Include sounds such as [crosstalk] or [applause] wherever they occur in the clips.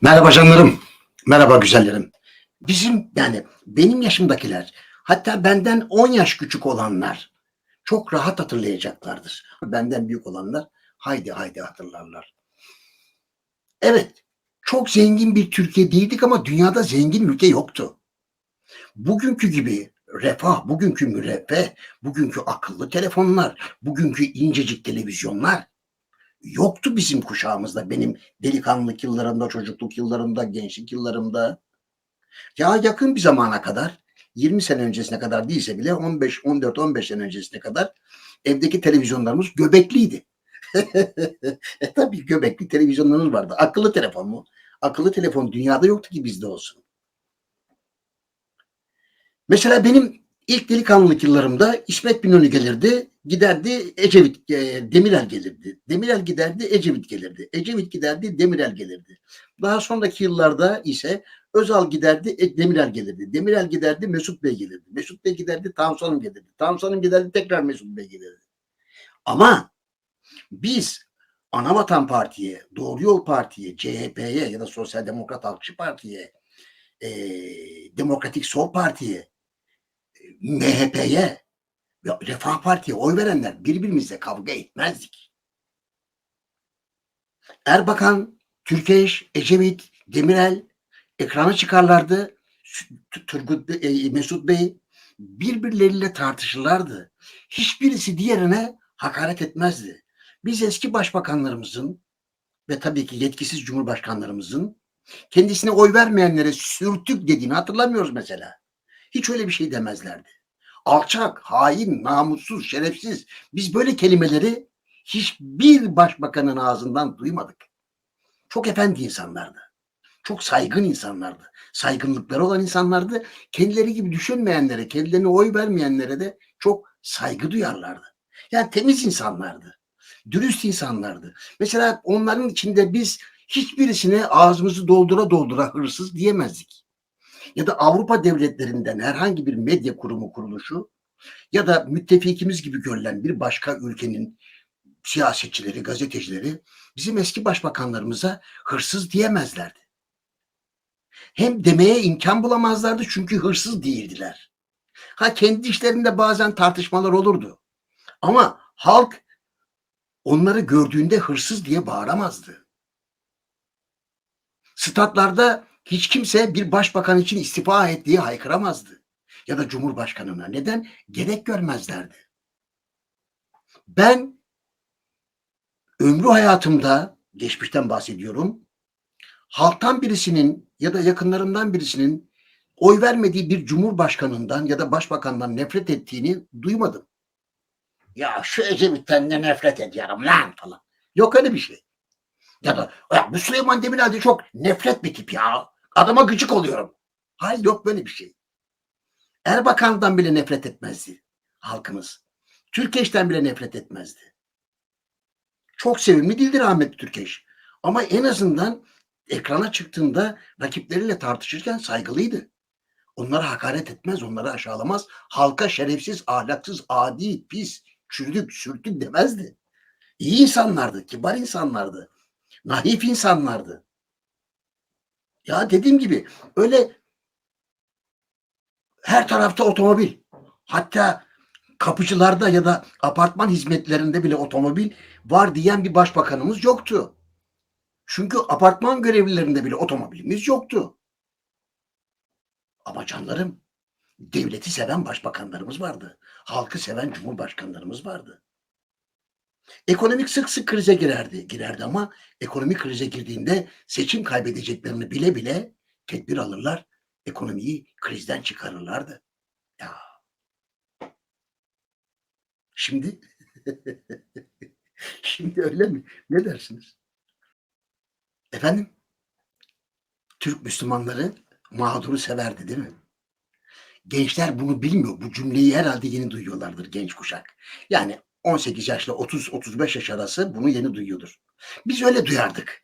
Merhaba canlarım. Merhaba güzellerim. Bizim yani benim yaşımdakiler hatta benden 10 yaş küçük olanlar çok rahat hatırlayacaklardır. Benden büyük olanlar haydi haydi hatırlarlar. Evet çok zengin bir Türkiye değildik ama dünyada zengin ülke yoktu. Bugünkü gibi refah, bugünkü müreffeh, bugünkü akıllı telefonlar, bugünkü incecik televizyonlar yoktu bizim kuşağımızda. Benim delikanlılık yıllarımda, çocukluk yıllarımda, gençlik yıllarımda. Ya yakın bir zamana kadar 20 sene öncesine kadar değilse bile 15, 14, 15 sene öncesine kadar evdeki televizyonlarımız göbekliydi. [laughs] e tabii göbekli televizyonlarımız vardı. Akıllı telefon mu? Akıllı telefon dünyada yoktu ki bizde olsun. Mesela benim ilk delikanlılık yıllarımda İsmet İnönü gelirdi, giderdi Ecevit, e, Demirel gelirdi. Demirel giderdi, Ecevit gelirdi. Ecevit giderdi, Demirel gelirdi. Daha sonraki yıllarda ise Özal giderdi, e, Demirel gelirdi. Demirel giderdi, Mesut Bey gelirdi. Mesut Bey giderdi, Tansu Hanım gelirdi. Tansu giderdi, tekrar Mesut Bey gelirdi. Ama biz Anavatan Parti'ye, Doğru Yol Parti'ye, CHP'ye ya da Sosyal Demokrat Halkçı Parti'ye, e, Demokratik Sol Parti'ye, MHP'ye ve Refah Parti'ye oy verenler birbirimizle kavga etmezdik. Erbakan, Türkeş, Ecevit, Demirel ekrana çıkarlardı. Turgut Bey, Mesut Bey birbirleriyle tartışırlardı. Hiçbirisi diğerine hakaret etmezdi. Biz eski başbakanlarımızın ve tabii ki yetkisiz cumhurbaşkanlarımızın kendisine oy vermeyenlere sürtük dediğini hatırlamıyoruz mesela. Hiç öyle bir şey demezlerdi. Alçak, hain, namussuz, şerefsiz. Biz böyle kelimeleri hiçbir başbakanın ağzından duymadık. Çok efendi insanlardı. Çok saygın insanlardı. Saygınlıkları olan insanlardı. Kendileri gibi düşünmeyenlere, kendilerine oy vermeyenlere de çok saygı duyarlardı. Yani temiz insanlardı. Dürüst insanlardı. Mesela onların içinde biz hiçbirisine ağzımızı doldura doldura hırsız diyemezdik ya da Avrupa devletlerinden herhangi bir medya kurumu kuruluşu ya da müttefikimiz gibi görülen bir başka ülkenin siyasetçileri, gazetecileri bizim eski başbakanlarımıza hırsız diyemezlerdi. Hem demeye imkan bulamazlardı çünkü hırsız değildiler. Ha kendi işlerinde bazen tartışmalar olurdu. Ama halk onları gördüğünde hırsız diye bağıramazdı. Statlarda hiç kimse bir başbakan için istifa et diye haykıramazdı. Ya da cumhurbaşkanına. Neden? Gerek görmezlerdi. Ben ömrü hayatımda, geçmişten bahsediyorum, halktan birisinin ya da yakınlarımdan birisinin oy vermediği bir cumhurbaşkanından ya da başbakandan nefret ettiğini duymadım. Ya şu Ecevit'ten ne nefret ediyorum lan falan. Yok öyle bir şey. Ya da ya bu Süleyman Demirel de çok nefret bir tip ya. Adama gıcık oluyorum. Hayır yok böyle bir şey. Erbakan'dan bile nefret etmezdi halkımız. Türkeş'ten bile nefret etmezdi. Çok sevimli değildir Ahmet Türkeş. Ama en azından ekrana çıktığında rakipleriyle tartışırken saygılıydı. Onlara hakaret etmez, onları aşağılamaz. Halka şerefsiz, ahlaksız, adi, pis, çürüdük, sürtük demezdi. İyi insanlardı, kibar insanlardı. Naif insanlardı. Ya dediğim gibi öyle her tarafta otomobil. Hatta kapıcılarda ya da apartman hizmetlerinde bile otomobil var diyen bir başbakanımız yoktu. Çünkü apartman görevlilerinde bile otomobilimiz yoktu. Ama canlarım devleti seven başbakanlarımız vardı. Halkı seven cumhurbaşkanlarımız vardı. Ekonomik sık sık krize girerdi. Girerdi ama ekonomik krize girdiğinde seçim kaybedeceklerini bile bile tedbir alırlar. Ekonomiyi krizden çıkarırlardı. Ya. Şimdi [laughs] şimdi öyle mi? Ne dersiniz? Efendim? Türk Müslümanları mağduru severdi değil mi? Gençler bunu bilmiyor. Bu cümleyi herhalde yeni duyuyorlardır genç kuşak. Yani 18 yaşla 30-35 yaş arası bunu yeni duyuyordur. Biz öyle duyardık.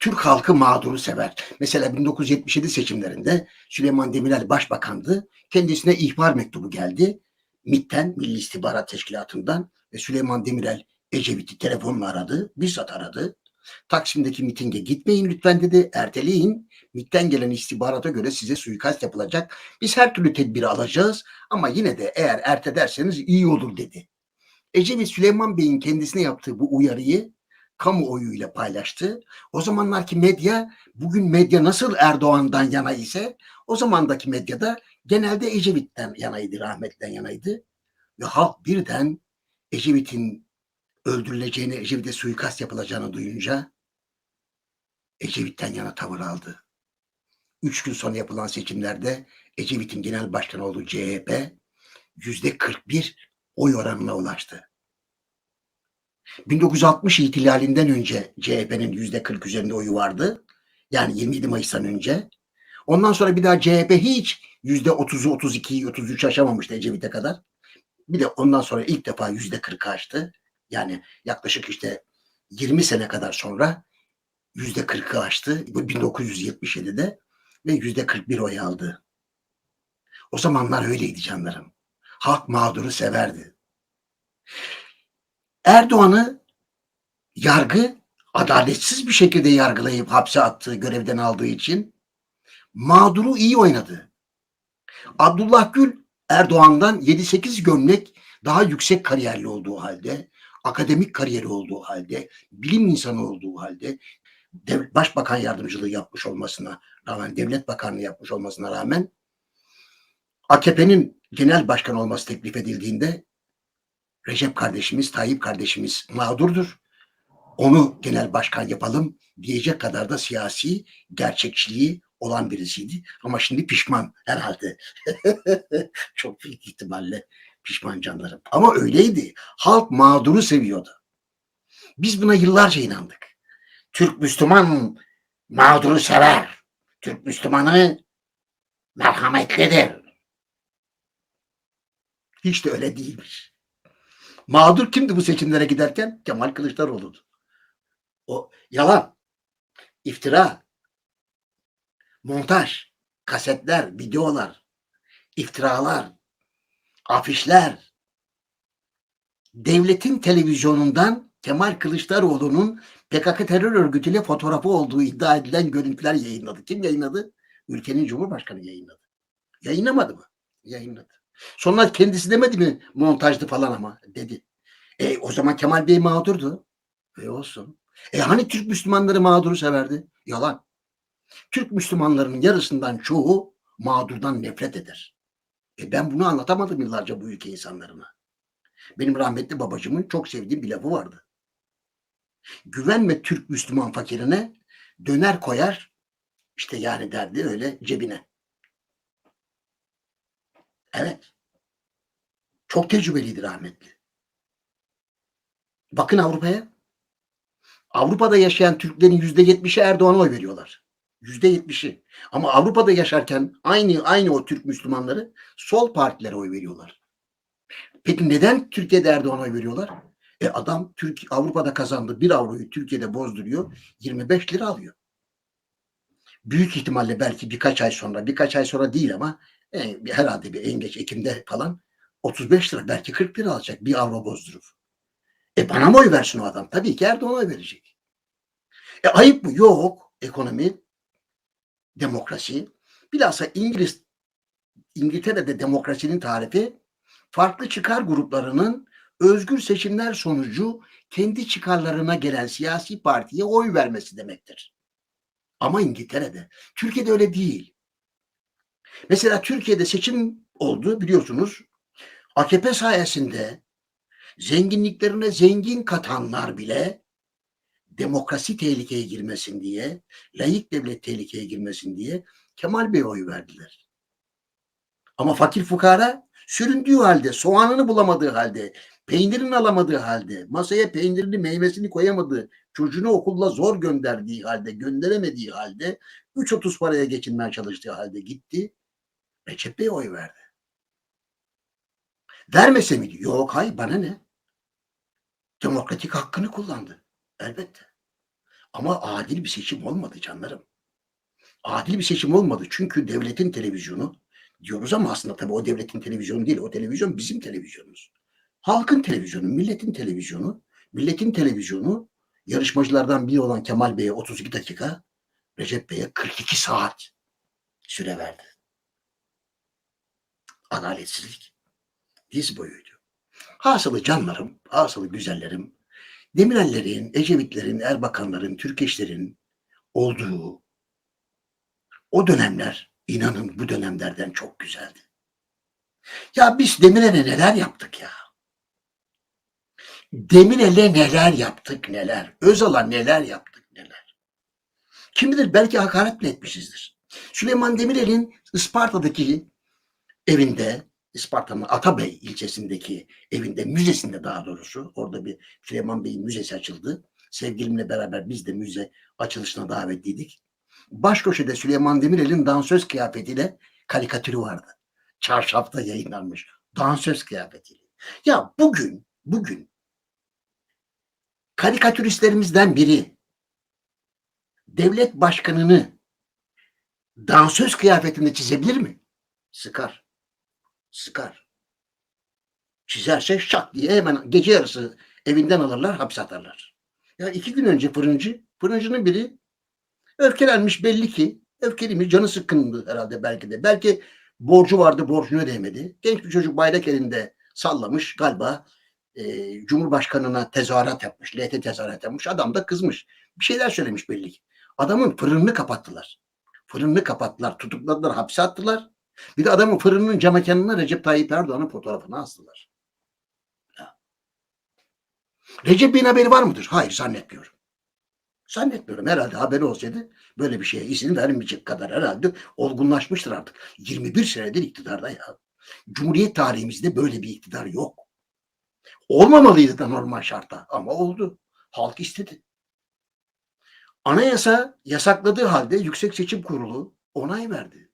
Türk halkı mağduru sever. Mesela 1977 seçimlerinde Süleyman Demirel başbakandı. Kendisine ihbar mektubu geldi. MİT'ten, Milli İstihbarat Teşkilatı'ndan ve Süleyman Demirel Ecevit'i telefonla aradı. Bizzat aradı. Taksim'deki mitinge gitmeyin lütfen dedi. Erteleyin. MİT'ten gelen istihbarata göre size suikast yapılacak. Biz her türlü tedbiri alacağız ama yine de eğer ertelerseniz iyi olur dedi. Ecevit Süleyman Bey'in kendisine yaptığı bu uyarıyı kamuoyuyla paylaştı. O zamanlarki medya bugün medya nasıl Erdoğan'dan yana ise o zamandaki medyada genelde Ecevit'ten yanaydı, rahmetten yanaydı. Ve halk birden Ecevit'in öldürüleceğini, Ecevit'e suikast yapılacağını duyunca Ecevit'ten yana tavır aldı. Üç gün sonra yapılan seçimlerde Ecevit'in genel başkanı olduğu CHP yüzde 41 oy oranına ulaştı. 1960 ihtilalinden önce CHP'nin yüzde 40 üzerinde oyu vardı. Yani 27 Mayıs'tan önce. Ondan sonra bir daha CHP hiç yüzde 30'u, 32'yi, 33 aşamamıştı Ecevit'e kadar. Bir de ondan sonra ilk defa yüzde 40 aştı. Yani yaklaşık işte 20 sene kadar sonra yüzde 40'ı aştı. Bu 1977'de ve yüzde 41 oy aldı. O zamanlar öyleydi canlarım. Halk mağduru severdi. Erdoğan'ı yargı adaletsiz bir şekilde yargılayıp hapse attığı, görevden aldığı için mağduru iyi oynadı. Abdullah Gül Erdoğan'dan 7-8 gömlek daha yüksek kariyerli olduğu halde, akademik kariyeri olduğu halde, bilim insanı olduğu halde, dev- başbakan yardımcılığı yapmış olmasına rağmen, devlet bakanlığı yapmış olmasına rağmen AKP'nin genel başkan olması teklif edildiğinde Recep kardeşimiz, Tayyip kardeşimiz mağdurdur. Onu genel başkan yapalım diyecek kadar da siyasi gerçekçiliği olan birisiydi. Ama şimdi pişman herhalde. [laughs] Çok büyük ihtimalle pişman canlarım. Ama öyleydi. Halk mağduru seviyordu. Biz buna yıllarca inandık. Türk Müslüman mağduru sever. Türk Müslümanı merhametlidir. Hiç de öyle değilmiş. Mağdur kimdi bu seçimlere giderken? Kemal Kılıçdaroğlu'du. O yalan, iftira, montaj, kasetler, videolar, iftiralar, afişler, devletin televizyonundan Kemal Kılıçdaroğlu'nun PKK terör örgütüyle fotoğrafı olduğu iddia edilen görüntüler yayınladı. Kim yayınladı? Ülkenin Cumhurbaşkanı yayınladı. Yayınlamadı mı? Yayınladı. Sonra kendisi demedi mi montajdı falan ama dedi. E o zaman Kemal Bey mağdurdu. E olsun. E hani Türk Müslümanları mağduru severdi? Yalan. Türk Müslümanlarının yarısından çoğu mağdurdan nefret eder. E ben bunu anlatamadım yıllarca bu ülke insanlarına. Benim rahmetli babacımın çok sevdiğim bir lafı vardı. Güvenme Türk Müslüman fakirine döner koyar işte yani derdi öyle cebine. Evet. Çok tecrübeliydi rahmetli. Bakın Avrupa'ya. Avrupa'da yaşayan Türklerin yüzde yetmişi Erdoğan'a oy veriyorlar. Yüzde yetmişi. Ama Avrupa'da yaşarken aynı aynı o Türk Müslümanları sol partilere oy veriyorlar. Peki neden Türkiye'de Erdoğan'a oy veriyorlar? E adam Türk Avrupa'da kazandı bir avroyu Türkiye'de bozduruyor 25 lira alıyor. Büyük ihtimalle belki birkaç ay sonra birkaç ay sonra değil ama e, herhalde bir en geç Ekim'de falan 35 lira belki 40 lira alacak bir avro bozdurup. E bana mı oy versin o adam? Tabii ki Erdoğan'a verecek. E ayıp mı? Yok. Ekonomi, demokrasi. Bilhassa İngiliz, İngiltere'de demokrasinin tarifi farklı çıkar gruplarının özgür seçimler sonucu kendi çıkarlarına gelen siyasi partiye oy vermesi demektir. Ama İngiltere'de. Türkiye'de öyle değil. Mesela Türkiye'de seçim oldu biliyorsunuz. AKP sayesinde zenginliklerine zengin katanlar bile demokrasi tehlikeye girmesin diye, layık devlet tehlikeye girmesin diye Kemal Bey'e oy verdiler. Ama fakir fukara süründüğü halde, soğanını bulamadığı halde, peynirini alamadığı halde, masaya peynirini, meyvesini koyamadığı, çocuğunu okulla zor gönderdiği halde, gönderemediği halde, 3.30 paraya geçinmeye çalıştığı halde gitti, Recep Bey'e oy verdi. Vermese miydi? Yok hayır bana ne? Demokratik hakkını kullandı. Elbette. Ama adil bir seçim olmadı canlarım. Adil bir seçim olmadı. Çünkü devletin televizyonu diyoruz ama aslında tabii o devletin televizyonu değil. O televizyon bizim televizyonumuz. Halkın televizyonu, milletin televizyonu. Milletin televizyonu yarışmacılardan biri olan Kemal Bey'e 32 dakika, Recep Bey'e 42 saat süre verdi. Adaletsizlik diz boyuydu. Hasılı canlarım, hasılı güzellerim, Demirellerin, Ecevitlerin, Erbakanların, Türkeşlerin olduğu o dönemler inanın bu dönemlerden çok güzeldi. Ya biz Demirel'e neler yaptık ya? Demirel'e neler yaptık neler? Özal'a neler yaptık neler? Kim bilir belki hakaret bile etmişizdir. Süleyman Demirel'in Isparta'daki evinde, Isparta'nın Atabey ilçesindeki evinde, müzesinde daha doğrusu, orada bir Süleyman Bey'in müzesi açıldı. Sevgilimle beraber biz de müze açılışına davetliydik. Baş köşede Süleyman Demirel'in dansöz kıyafetiyle karikatürü vardı. Çarşafta yayınlanmış. Dansöz kıyafetiyle. Ya bugün, bugün karikatüristlerimizden biri devlet başkanını dansöz kıyafetinde çizebilir mi? Sıkar. Sıkar. Çizerse şak diye hemen gece yarısı evinden alırlar, hapse atarlar. Ya iki gün önce fırıncı, fırıncının biri öfkelenmiş belli ki. Öfkeli mi? Canı sıkkındı herhalde belki de. Belki borcu vardı, borcunu ödeyemedi. Genç bir çocuk bayrak elinde sallamış galiba e, Cumhurbaşkanına tezahürat yapmış. LT tezahürat yapmış. Adam da kızmış. Bir şeyler söylemiş belli ki. Adamın fırınını kapattılar. Fırınını kapattılar. Tutukladılar, hapse attılar. Bir de adamın fırınının cam mekanına Recep Tayyip Erdoğan'ın fotoğrafını astılar. Ya. Recep Bey'in haberi var mıdır? Hayır zannetmiyorum. Zannetmiyorum. Herhalde haberi olsaydı böyle bir şeye izin vermeyecek kadar herhalde olgunlaşmıştır artık. 21 senedir iktidarda ya. Cumhuriyet tarihimizde böyle bir iktidar yok. Olmamalıydı da normal şartta ama oldu. Halk istedi. Anayasa yasakladığı halde Yüksek Seçim Kurulu onay verdi.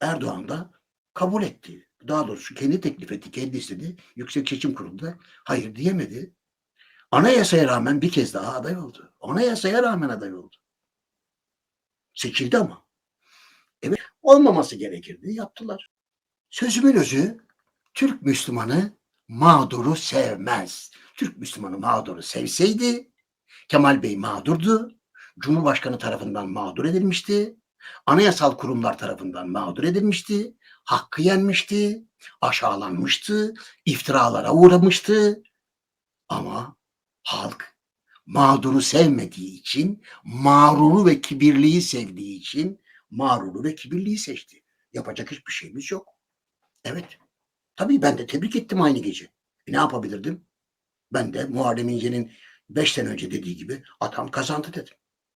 Erdoğan da kabul etti. Daha doğrusu kendi teklif etti, kendi istedi. Yüksek Seçim Kurulu'nda hayır diyemedi. Anayasaya rağmen bir kez daha aday oldu. Anayasaya rağmen aday oldu. Seçildi ama. Evet, olmaması gerekirdi, yaptılar. Sözümün özü, Türk Müslümanı mağduru sevmez. Türk Müslümanı mağduru sevseydi, Kemal Bey mağdurdu. Cumhurbaşkanı tarafından mağdur edilmişti. Anayasal kurumlar tarafından mağdur edilmişti. Hakkı yenmişti. Aşağılanmıştı. iftiralara uğramıştı. Ama halk mağduru sevmediği için, mağruru ve kibirliyi sevdiği için mağruru ve kibirliyi seçti. Yapacak hiçbir şeyimiz yok. Evet. Tabii ben de tebrik ettim aynı gece. E ne yapabilirdim? Ben de Muharrem İnce'nin beş sene önce dediği gibi adam kazandı dedim.